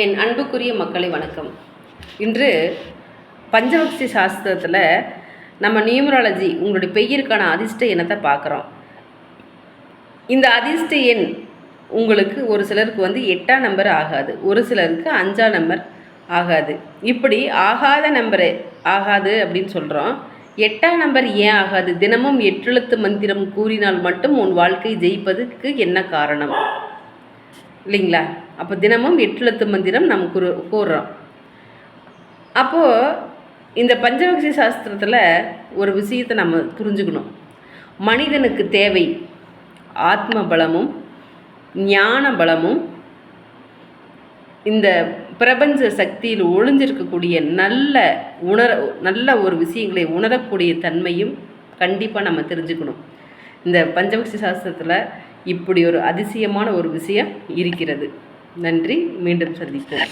என் அன்புக்குரிய மக்களை வணக்கம். இன்று பஞ்சவக்சி சாஸ்திரத்தில் நம்ம நியூமராலஜி உங்களுடைய பெயருக்கான அதிர்ஷ்ட எண்ணத்தை பார்க்குறோம். இந்த அதிர்ஷ்ட எண் உங்களுக்கு ஒரு சிலருக்கு வந்து எட்டாம் நம்பர் ஆகாது. ஒரு சிலருக்கு அஞ்சாம் நம்பர் ஆகாது. இப்படி ஆகாத நம்பரு ஆகாது அப்படின்னு சொல்கிறோம் எட்டாம் நம்பர் ஏன் ஆகாது? தினமும் எட்டெழுத்து மந்திரம் கூறினால் மட்டும் உன் வாழ்க்கை ஜெயிப்பதுக்கு என்ன காரணம்? இல்லைங்களா? அப்போ தினமும் எட்டெழுத்து மந்திரம் நம்ம கூறு கூறுறோம். அப்போது இந்த பஞ்சபக்ஷி சாஸ்திரத்தில் ஒரு விஷயத்தை நம்ம புரிஞ்சுக்கணும். மனிதனுக்கு தேவை ஆத்ம பலமும் ஞான பலமும் இந்த பிரபஞ்ச சக்தியில் ஒளிஞ்சிருக்கக்கூடிய நல்ல உணர நல்ல ஒரு விஷயங்களை உணரக்கூடிய தன்மையும் கண்டிப்பாக நம்ம தெரிஞ்சுக்கணும். இந்த பஞ்சபக்ஷி சாஸ்திரத்தில் இப்படி ஒரு அதிசயமான ஒரு விஷயம் இருக்கிறது. நன்றி மீண்டும் சந்திப்போம்.